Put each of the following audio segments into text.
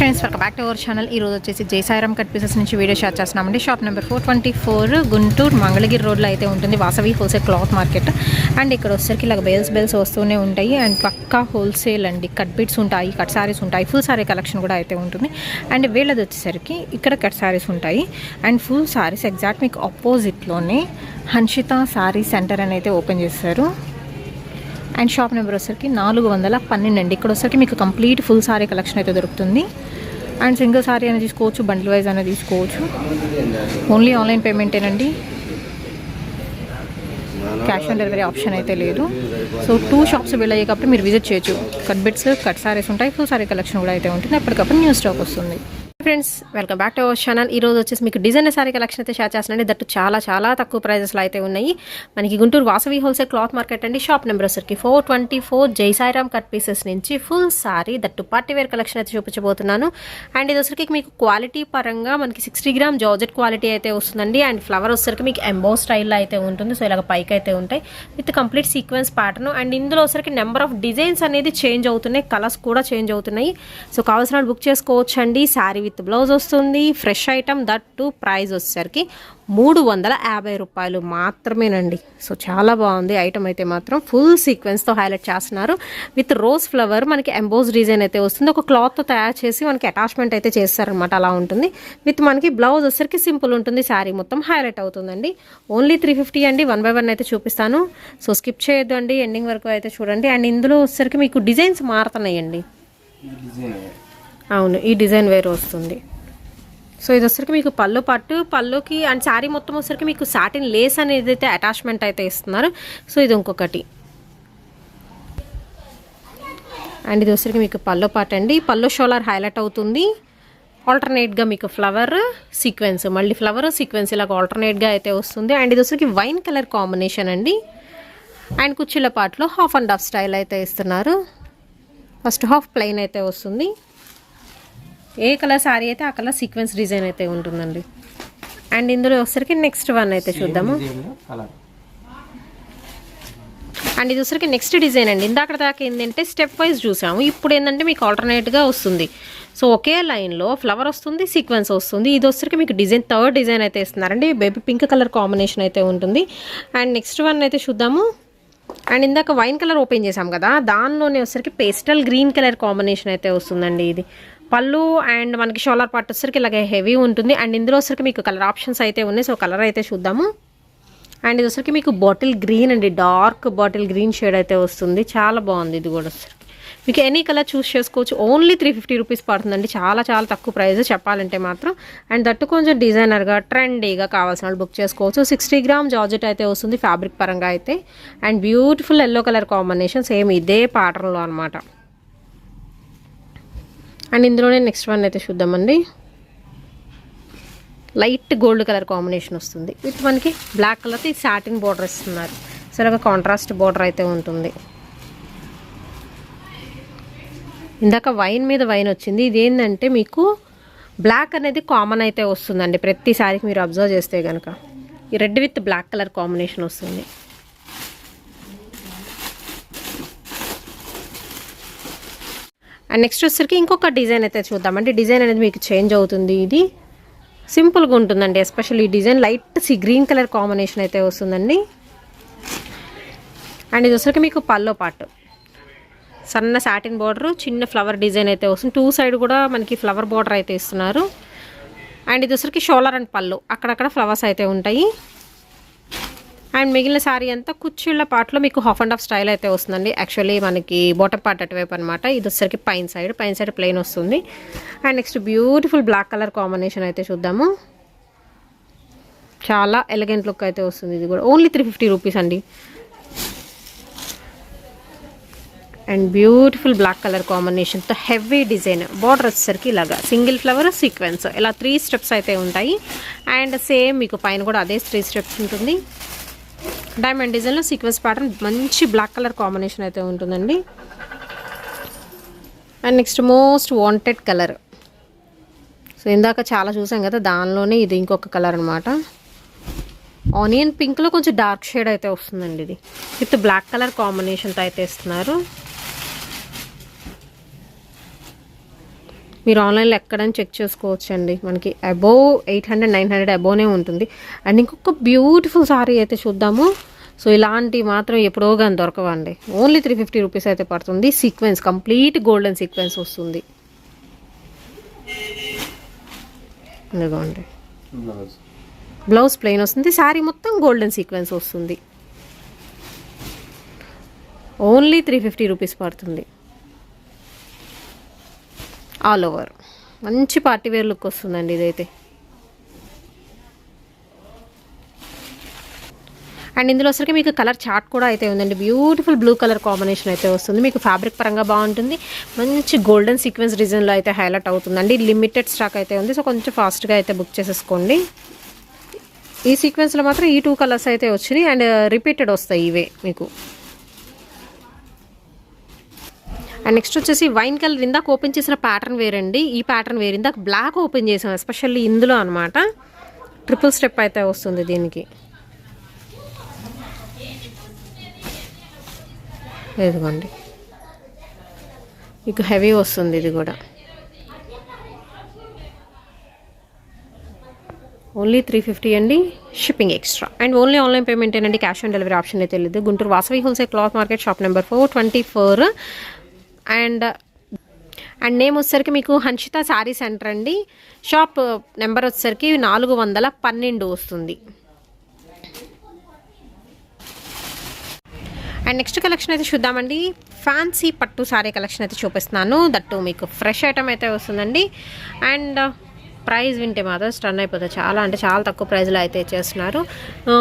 Friends welcome back to our channel ఈ రోజు వచ్చేసి జయసాయిరామ్ కట్ పీసెస్ నుంచి వీడియో షేర్ చేస్తున్నామండి. Shop number four twenty four Guntur Mangalagiri రోడ్లో అయితే ఉంటుంది Vasavi wholesale cloth market. And ఇక్కడ వచ్చేసరికి ఇలా బెల్స్ బెల్స్ వస్తూనే ఉంటాయి. అండ్ పక్కా హోల్సేల్ అండి. కట్ బిట్స్ ఉంటాయి కట్ సారీస్ ఉంటాయి. ఫుల్ సారీ కలెక్షన్ కూడా అయితే ఉంటుంది. అండ్ వీళ్ళది వచ్చేసరికి ఇక్కడ కట్ సారీస్ ఉంటాయి. అండ్ ఫుల్ సారీస్ ఎగ్జాక్ట్ మీకు ఆపోజిట్లోనే హన్షిత శారీ సెంటర్ అని అయితే ఓపెన్ చేశారు. అండ్ షాప్ నెంబర్ వచ్చరికి నాలుగు వందల పన్నెండు అండి. ఇక్కడ వచ్చరికి మీకు కంప్లీట్ ఫుల్ సారీ కలెక్షన్ అయితే దొరుకుతుంది. అండ్ సింగిల్ సారీ అనేది తీసుకోవచ్చు బండిల్ వైజ్ అనేది తీసుకోవచ్చు. ఓన్లీ ఆన్లైన్ పేమెంటేనండి క్యాష్ ఆన్ డెలివరీ ఆప్షన్ అయితే లేదు. సో టూ షాప్స్ వెళ్ళాయి కాబట్టి మీరు విజిట్ చేయొచ్చు. కట్ బిట్స్ కట్ సారీస్ ఉంటాయి. ఫుల్ సారీ కలెక్షన్ కూడా అయితే ఉంటుంది. ఎప్పటికప్పుడు న్యూ స్టాక్ వస్తుంది. Friends welcome back to our channel. ఈ రోజు వచ్చేసి మీకు డిజైన్ సారీ కలెక్షన్ అయితే షేర్ చేస్తున్నాండి దట్టు చాలా చాలా తక్కువ ప్రైజెస్లో అయితే ఉన్నాయి. మనకి Guntur Vasavi wholesale cloth market అండి. షాప్ నెంబర్ వచ్చరికి four twenty four Jaisairam cut pieces నుంచి full sari that party wear collection అయితే చూపించబోతున్నాను. అండ్ ఇది వచ్చరికి మీకు క్వాలిటీ పరంగా మనకి సిక్స్టీ గ్రామ్ జార్జెట్ క్వాలిటీ అయితే వస్తుందండి. అండ్ ఫ్లవర్ వచ్చరికి మీకు ఎంబో స్టైల్లో అయితే ఉంటుంది. సో ఇలాగ పైకి అయితే ఉంటాయి. With complete sequence pattern and ఇందులో వచ్చరికి నెంబర్ ఆఫ్ డిజైన్స్ అనేది చేంజ్ అవుతున్నాయి. కలర్స్ కూడా చేంజ్ అవుతున్నాయి. సో కావాల్సిన వాళ్ళు బుక్ చేసుకోవచ్చండి. సారీ శారీ విత్ బ్లౌజ్ వస్తుంది. Fresh item that too price వచ్చేసరికి మూడు వందల యాభై రూపాయలు మాత్రమేనండి. సో చాలా బాగుంది. ఐటమ్ అయితే మాత్రం ఫుల్ సీక్వెన్స్తో హైలైట్ చేస్తున్నారు. విత్ రోజ్ ఫ్లవర్ మనకి ఎంబోజ్ డిజైన్ అయితే వస్తుంది. ఒక క్లాత్తో తయారు చేసి మనకి అటాచ్మెంట్ అయితే చేస్తారనమాట అలా ఉంటుంది. విత్ మనకి బ్లౌజ్ వచ్చేసరికి సింపుల్ ఉంటుంది. శారీ మొత్తం హైలైట్ అవుతుందండి. ఓన్లీ త్రీ ఫిఫ్టీ అండి. వన్ బై వన్ అయితే చూపిస్తాను. సో స్కిప్ చేయొద్దు అండి ఎండింగ్ వరకు అయితే చూడండి. అండ్ ఇందులో వచ్చేసరికి మీకు డిజైన్స్ మారుతున్నాయండి. అవును ఈ డిజైన్ వేరు వస్తుంది. సో ఇది వచ్చరికి మీకు పళ్ళు పట్టు పళ్ళుకి అండ్ శారీ మొత్తం వచ్చరికి మీకు సాటిన్ లేస్ అనేది అయితే అటాచ్మెంట్ అయితే ఇస్తున్నారు. సో ఇది ఇంకొకటి. అండ్ ఇది వచ్చరికి మీకు పళ్ళు పాట అండి. పళ్ళు షోలర్ హైలైట్ అవుతుంది. ఆల్టర్నేట్గా మీకు ఫ్లవర్ సీక్వెన్స్. మళ్ళీ ఫ్లవర్ సీక్వెన్స్ ఇలాగ ఆల్టర్నేట్గా అయితే వస్తుంది. అండ్ ఇది వచ్చరికి వైన్ కలర్ కాంబినేషన్ అండి. అండ్ కుర్చీల పాటలో హాఫ్ అండ్ హాఫ్ స్టైల్ అయితే ఇస్తున్నారు. ఫస్ట్ హాఫ్ ప్లెయిన్ అయితే వస్తుంది. ఏ కలర్ శారీ అయితే ఆ కలర్ సీక్వెన్స్ డిజైన్ అయితే ఉంటుందండి. అండ్ ఇందులో వచ్చరికి నెక్స్ట్ వన్ అయితే చూద్దాము. అండ్ ఇది వచ్చరికి నెక్స్ట్ డిజైన్ అండి. ఇందాక దాకా ఏంటంటే స్టెప్ వైజ్ చూసాము. ఇప్పుడు ఏంటంటే మీకు ఆల్టర్నేట్గా వస్తుంది. సో ఒకే లైన్లో ఫ్లవర్ వస్తుంది సీక్వెన్స్ వస్తుంది. ఇది వచ్చరికి మీకు డిజైన్ థర్డ్ డిజైన్ అయితే ఇస్తున్నారండి. బేబీ పింక్ కలర్ కాంబినేషన్ అయితే ఉంటుంది. అండ్ నెక్స్ట్ వన్ అయితే చూద్దాము. అండ్ ఇందాక వైన్ కలర్ ఓపెన్ చేసాం కదా. దానిలోనే వచ్చరికి పేస్టల్ గ్రీన్ కలర్ కాంబినేషన్ అయితే వస్తుందండి ఇది. పళ్ళు అండ్ మనకి షోలర్ పార్ట్ వచ్చరికి ఇలాగే హెవీ ఉంటుంది. అండ్ ఇందులో వచ్చరికి మీకు కలర్ ఆప్షన్స్ అయితే ఉన్నాయి. సో కలర్ అయితే చూద్దాము. అండ్ ఇది వచ్చరికి మీకు బాటిల్ గ్రీన్ అండి. డార్క్ బాటిల్ గ్రీన్ షేడ్ అయితే వస్తుంది. చాలా బాగుంది ఇది కూడా వచ్చరికి మీకు ఎనీ కలర్ చూస్ చేసుకోవచ్చు. ఓన్లీ త్రీ ఫిఫ్టీ రూపీస్ పడుతుందండి. చాలా చాలా తక్కువ ప్రైస్ చెప్పాలంటే మాత్రం. అండ్ దట్టు కొంచెం డిజైనర్గా ట్రెండీగా కావాల్సిన వాళ్ళు బుక్ చేసుకోవచ్చు. సిక్స్టీ గ్రామ్ జార్జెట్ అయితే వస్తుంది ఫ్యాబ్రిక్ పరంగా అయితే. And beautiful yellow colour combination same ఇదే ప్యాటర్న్లో అనమాట అండ్ ఇందులోనే నెక్స్ట్ వన్ అయితే చూద్దామండి. లైట్ గోల్డ్ కలర్ కాంబినేషన్ వస్తుంది. విత్ మనకి బ్లాక్ కలర్ సాటిన్ బార్డర్ ఇస్తున్నారు. సరే ఒక కాంట్రాస్ట్ బార్డర్ అయితే ఉంటుంది. ఇందాక వైన్ మీద వైన్ వచ్చింది. ఇది ఏంటంటే మీకు బ్లాక్ అనేది కామన్ అయితే వస్తుందండి. ప్రతిసారికి మీరు అబ్జర్వ్ చేస్తే కనుక ఈ red with black colour combination వస్తుంది. అండ్ నెక్స్ట్ వచ్చేసరికి ఇంకొక డిజైన్ అయితే చూద్దామండి డిజైన్ అనేది మీకు చేంజ్ అవుతుంది. ఇది సింపుల్గా ఉంటుందండి. ఎస్పెషల్ ఈ design light sea green colour combination అయితే వస్తుందండి. అండ్ ఇది వచ్చరికి మీకు పల్లో పాటు సన్న సాటిన్ బార్డర్ చిన్న ఫ్లవర్ డిజైన్ అయితే వస్తుంది. టూ సైడ్ కూడా మనకి ఫ్లవర్ బార్డర్ అయితే ఇస్తున్నారు. అండ్ ఇది వచ్చరికి షోలర్ అండ్ పళ్ళు. అక్కడక్కడ ఫ్లవర్స్ అయితే ఉంటాయి. అండ్ మిగిలిన శారీ అంతా కుర్చీళ్ళ పాటలో మీకు హాఫ్ అండ్ హాఫ్ స్టైల్ అయితే వస్తుందండి. యాక్చువల్లీ మనకి బాటమ్ పార్ట్ అటువైపు అనమాట ఇది వచ్చేసరికి పైన సైడ్ పైన సైడ్ ప్లెయిన్ వస్తుంది. And next beautiful black colour combination అయితే చూద్దాము. చాలా ఎలిగెంట్ లుక్ అయితే వస్తుంది ఇది కూడా. ఓన్లీ త్రీ ఫిఫ్టీ రూపీస్ అండి. అండ్ బ్యూటిఫుల్ బ్లాక్ కలర్ కాంబినేషన్తో హెవీ డిజైన్ బార్డర్ వచ్చేసరికి ఇలాగా సింగిల్ ఫ్లవర్ సీక్వెన్స్ ఇలా త్రీ స్టెప్స్ అయితే ఉంటాయి. అండ్ సేమ్ మీకు పైన కూడా అదే త్రీ స్టెప్స్ ఉంటుంది. డైమండ్ డిజైన్లో సీక్వెన్స్ ప్యాటర్న్ మంచి బ్లాక్ కలర్ కాంబినేషన్ అయితే ఉంటుందండి. And next most wanted colour so ఇందాక చాలా చూసాం కదా దానిలోనే ఇది ఇంకొక కలర్ అనమాట ఆనియన్ పింక్లో కొంచెం డార్క్ షేడ్ అయితే వస్తుందండి ఇది. విత్ బ్లాక్ కలర్ కాంబినేషన్తో అయితే ఇస్తున్నారు. మీరు ఆన్లైన్లో ఎక్కడని చెక్ చేసుకోవచ్చు అండి మనకి above eight hundred nine hundred అబోవ్నే ఉంటుంది. అండ్ ఇంకొక బ్యూటిఫుల్ సారీ అయితే చూద్దాము. సో ఇలాంటివి మాత్రం ఎప్పుడో కానీ దొరకవండి. ఓన్లీ త్రీ ఫిఫ్టీ రూపీస్ అయితే పడుతుంది. సీక్వెన్స్ కంప్లీట్ గోల్డెన్ సీక్వెన్స్ వస్తుంది. ఇదిగోండి. బ్లౌజ్. ప్లెయిన్ వస్తుంది. శారీ మొత్తం గోల్డెన్ సీక్వెన్స్ వస్తుంది. ఓన్లీ త్రీ ఫిఫ్టీ రూపీస్ పడుతుంది. All over. మంచి పార్టీ వేర్ లుక్ వస్తుందండి ఇదైతే. అండ్ ఇందులో వచ్చరికి మీకు కలర్ చార్ట్ కూడా అయితే ఉందండి. బ్యూటిఫుల్ బ్లూ కలర్ కాంబినేషన్ అయితే వస్తుంది. మీకు ఫ్యాబ్రిక్ పరంగా బాగుంటుంది. మంచి గోల్డెన్ సీక్వెన్స్ డిజైన్లో అయితే హైలైట్ అవుతుందండి. లిమిటెడ్ స్టాక్ అయితే ఉంది. సో కొంచెం ఫాస్ట్గా అయితే బుక్ చేసేసుకోండి. ఈ సీక్వెన్స్లో మాత్రం ఈ టూ కలర్స్ అయితే వచ్చినాయి. అండ్ రిపీటెడ్ వస్తాయి ఇవే మీకు. అండ్ నెక్స్ట్ వచ్చేసి వైన్ కలర్ ఇందాక ఓపెన్ చేసిన ప్యాటర్న్ వేరండి. ఈ ప్యాటర్న్ వేరు. ఇందాక బ్లాక్ ఓపెన్ చేసాం ఎస్పెషల్లీ ఇందులో అనమాట ట్రిపుల్ స్టెప్ అయితే వస్తుంది దీనికి. ఇదిగోండి. మీకు హెవీ వస్తుంది ఇది కూడా. ఓన్లీ త్రీ ఫిఫ్టీ అండి shipping extra and only online payment ఏనండి క్యాష్ ఆన్ డెలివరీ ఆప్షన్ అయితే లేదు Guntur Vasavi wholesale cloth market shop number four twenty four and and name వచ్చేసరికి మీకు హన్షిత శారీ సెంటర్ అండి. షాప్ నెంబర్ వచ్చేసరికి నాలుగు వందల పన్నెండు వస్తుంది. అండ్ నెక్స్ట్ కలెక్షన్ అయితే చూద్దామండి. ఫ్యాన్సీ పట్టు శారీ కలెక్షన్ అయితే చూపిస్తున్నాను. దట్టు మీకు ఫ్రెష్ ఐటమ్ అయితే వస్తుందండి. అండ్ ప్రైస్ వింటే మాత్రం స్టన్ అయిపోతుంది చాలా అంటే చాలా తక్కువ ప్రైస్లో అయితే ఇచ్చేస్తున్నారు.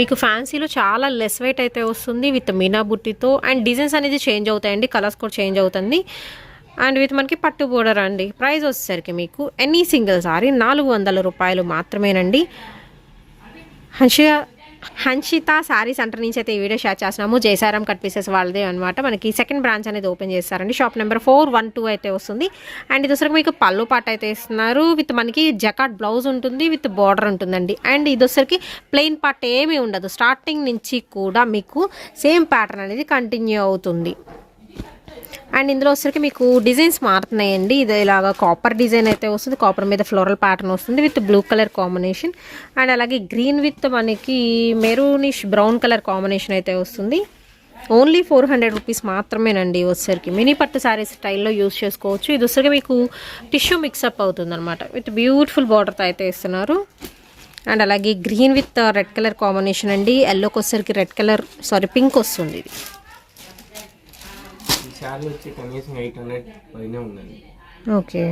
మీకు ఫ్యాన్సీలో చాలా లెస్ వెయిట్ అయితే వస్తుంది విత్ మీనా బుట్టితో. అండ్ డిజైన్స్ అనేది చేంజ్ అవుతాయండి కలర్స్ కూడా చేంజ్ అవుతుంది. అండ్ విత్ మనకి పట్టు బోర్డర్ అండి. ప్రైస్ వచ్చేసరికి మీకు ఎనీ సింగిల్ సారీ నాలుగు వందల రూపాయలు మాత్రమేనండి. హన్షియా హన్షిత శారీ సెంటర్ నుంచి అయితే ఈ వీడియో షేర్ చేస్తున్నాము. జయసారం కట్ పీసెస్ వాళ్ళదే అనమాట మనకి సెకండ్ బ్రాంచ్ అనేది ఓపెన్ చేస్తారండి. Shop number four one two అయితే వస్తుంది. అండ్ ఇది మీకు పళ్ళు పాట అయితే ఇస్తున్నారు. విత్ మనకి జకాట్ బ్లౌజ్ ఉంటుంది విత్ బార్డర్ ఉంటుందండి. అండ్ ఇది ప్లెయిన్ పార్ట్ ఏమీ ఉండదు. స్టార్టింగ్ నుంచి కూడా మీకు సేమ్ ప్యాటర్న్ అనేది కంటిన్యూ అవుతుంది. అండ్ ఇందులో వచ్చరికి మీకు డిజైన్స్ మారుతున్నాయండి. ఇది ఇలాగా కాపర్ డిజైన్ అయితే వస్తుంది. కాపర్ మీద ఫ్లోరల్ ప్యాటర్న్ వస్తుంది with blue colour combination and అలాగే గ్రీన్ విత్ మనకి మెరూనిష్ బ్రౌన్ కలర్ కాంబినేషన్ అయితే వస్తుంది. ఓన్లీ ఫోర్ హండ్రెడ్ రూపీస్ మాత్రమేనండి వచ్చరికి మినీ పట్టు శారీస్ స్టైల్లో యూస్ చేసుకోవచ్చు. ఇది వచ్చరికి మీకు టిష్యూ మిక్సప్ అవుతుంది అనమాట విత్ బ్యూటిఫుల్ బార్డర్తో అయితే ఇస్తున్నారు. అండ్ అలాగే green with red colour combination అండి. ఎల్లోకి వచ్చరికి రెడ్ కలర్ సారీ పింక్ వస్తుంది ఇది. శారీ వచ్చి కనీసం ఎయిట్ హండ్రెడ్ పైన ఉందండి. ఓకే.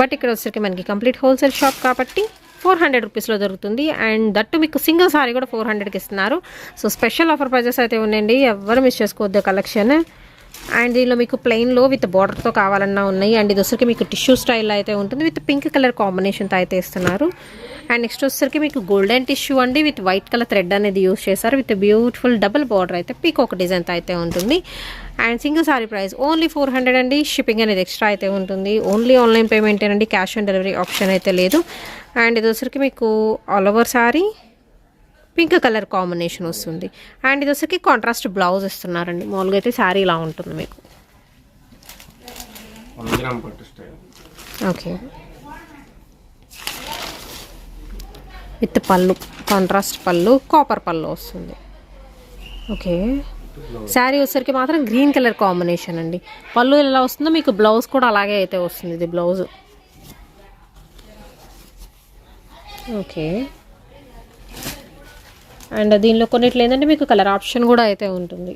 బట్ ఇక్కడ వచ్చేసరికి మనకి కంప్లీట్ హోల్సేల్ షాప్ కాబట్టి ఫోర్ హండ్రెడ్ రూపీస్లో దొరుకుతుంది. అండ్ దట్టు మీకు సింగిల్ సారీ కూడా ఫోర్ హండ్రెడ్కి ఇస్తున్నారు. సో స్పెషల్ ఆఫర్ ప్రైజెస్ అయితే ఉన్నాయండి ఎవరు మిస్ చేసుకోవద్దు కలెక్షన్ అండ్ దీనిలో మీకు ప్లెయిన్లో విత్ బార్డర్తో కావాలన్నా ఉన్నాయి. అండ్ ఇది వచ్చరికి మీకు టిష్యూ స్టైల్ అయితే ఉంటుంది. విత్ పింక్ కలర్ కాంబినేషన్తో అయితే ఇస్తున్నారు. అండ్ నెక్స్ట్ వచ్చేసరికి మీకు గోల్డెన్ టిష్యూ అండి విత్ వైట్ కలర్ థ్రెడ్ అనేది యూస్ చేశారు. విత్ బ్యూటిఫుల్ డబుల్ బార్డర్ అయితే పీక్ ఒక డిజైన్తో అయితే ఉంటుంది. And single sari price only four hundred అండి. షిప్పింగ్ అనేది ఎక్స్ట్రా అయితే ఉంటుంది. ఓన్లీ ఆన్లైన్ పేమెంట్ అండి క్యాష్ ఆన్ డెలివరీ ఆప్షన్ అయితే లేదు. అండ్ ఇది వచ్చరికి మీకు all over sari pink colour combination వస్తుంది. అండ్ ఇది వచ్చరికి కాంట్రాస్ట్ బ్లౌజ్ ఇస్తున్నారండి. మామూలుగా అయితే శారీ ఇలా ఉంటుంది మీకు. ఓకే విత్ పళ్ళు కాంట్రాస్ట్ పళ్ళు కాపర్ పళ్ళు వస్తుంది. ఓకే శారీ వచ్చేసరికి మాత్రం గ్రీన్ కలర్ కాంబినేషన్ అండి. పళ్ళు ఎలా వస్తుందో మీకు బ్లౌజ్ కూడా అలాగే అయితే వస్తుంది ఇది బ్లౌజ్ ఓకే అండ్ దీనిలో కొన్నిట్లు ఏంటంటే మీకు కలర్ ఆప్షన్ కూడా అయితే ఉంటుంది.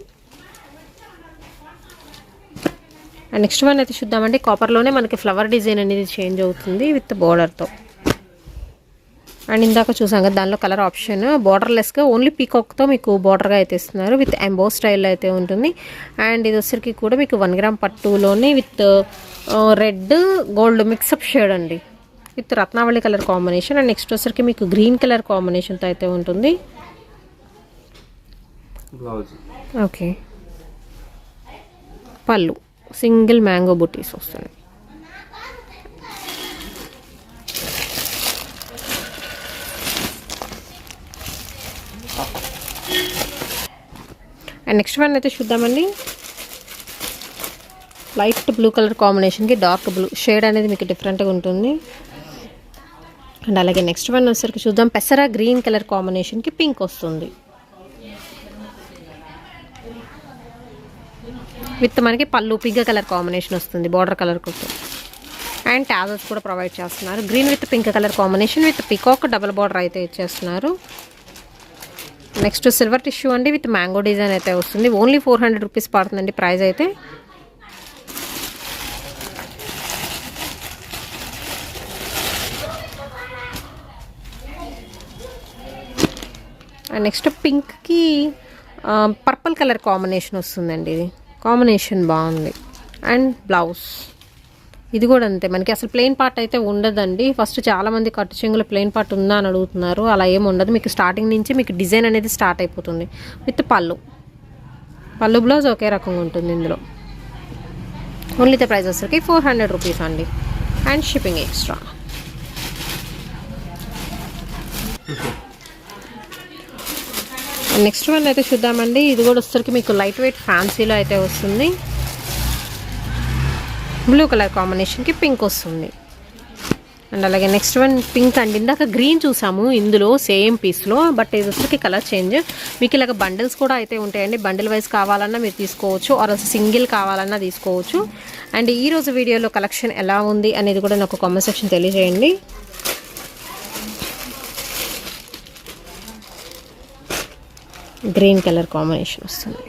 అండ్ నెక్స్ట్ వన్ అయితే చూద్దామండి. కాపర్లోనే మనకి ఫ్లవర్ డిజైన్ అనేది చేంజ్ అవుతుంది విత్ బోర్డర్తో అండ్ ఇందాక చూసాం కదా దానిలో కలర్ ఆప్షన్. బార్డర్లెస్గా ఓన్లీ పీకాక్తో మీకు బార్డర్గా అయితే ఇస్తున్నారు. విత్ ఎంబో స్టైల్లో అయితే ఉంటుంది. అండ్ ఇది వచ్చరికి కూడా మీకు one gram పట్టులోనే with red gold mixup shade అండి. With Ratnavali colour combination and next వచ్చరికి మీకు గ్రీన్ కలర్ కాంబినేషన్తో అయితే ఉంటుంది. ఓకే పళ్ళు. సింగిల్ మ్యాంగో బుటీస్ వస్తున్నాయి. నెక్స్ట్ వన్ అయితే చూద్దామండి. లైట్ బ్లూ కలర్ కాంబినేషన్కి డార్క్ బ్లూ షేడ్ అనేది మీకు డిఫరెంట్గా ఉంటుంది. అండ్ అలాగే నెక్స్ట్ వన్ వచ్చేసరికి చూద్దాం. పెసర గ్రీన్ కలర్ కాంబినేషన్కి పింక్ వస్తుంది. విత్ మనకి పళ్ళు పింక్ కలర్ కాంబినేషన్ వస్తుంది బార్డర్ కలర్ కోసం అండ్ ట్యాజల్స్ కూడా ప్రొవైడ్ చేస్తున్నారు. Green with pink colour combination with peacock double border అయితే ఇచ్చేస్తున్నారు. నెక్స్ట్ సిల్వర్ టిష్యూ అండి విత్ మ్యాంగో డిజైన్ అయితే వస్తుంది. ఓన్లీ ఫోర్ హండ్రెడ్ రూపీస్ పడుతుందండి ప్రైస్ అయితే. అండ్ నెక్స్ట్ పింక్కి పర్పుల్ కలర్ కాంబినేషన్ వస్తుందండి ఇది. కాంబినేషన్ బాగుంది. And blouse. ఇది కూడా అంతే. మనకి అసలు ప్లెయిన్ పార్ట్ అయితే ఉండదండి. ఫస్ట్ చాలామంది కట్టు చెంగుల ప్లెయిన్ పార్ట్ ఉందా అని అడుగుతున్నారు. అలా ఏమి ఉండదు. మీకు స్టార్టింగ్ నుంచి మీకు డిజైన్ అనేది స్టార్ట్ అయిపోతుంది. విత్ పళ్ళు. పళ్ళు బ్లౌజ్ ఒకే రకంగా ఉంటుంది ఇందులో. ఓన్లీ ద ప్రైస్ వచ్చరికి ఫోర్ హండ్రెడ్ రూపీస్ అండి. And shipping extra next one అయితే చూద్దామండి. ఇది కూడా వచ్చరికి మీకు లైట్ వెయిట్ ఫ్యాన్సీలో అయితే వస్తుంది. బ్లూ కలర్ కాంబినేషన్కి పింక్ వస్తుంది. అండ్ అలాగే నెక్స్ట్ వన్ పింక్ అండి. ఇందాక గ్రీన్ చూసాము. ఇందులో సేమ్ పీస్లో బట్ ఇది వచ్చరికి కలర్ చేంజ్ మీకు ఇలాగ బండిల్స్ కూడా అయితే ఉంటాయండి. బండిల్ వైజ్ కావాలన్నా మీరు తీసుకోవచ్చు. ఆర్ సింగిల్ కావాలన్నా తీసుకోవచ్చు. అండ్ ఈరోజు వీడియోలో కలెక్షన్ ఎలా ఉంది అనేది కూడా నాకు కామెంట్ సెక్షన్ తెలియజేయండి. గ్రీన్ కలర్ కాంబినేషన్ వస్తుంది.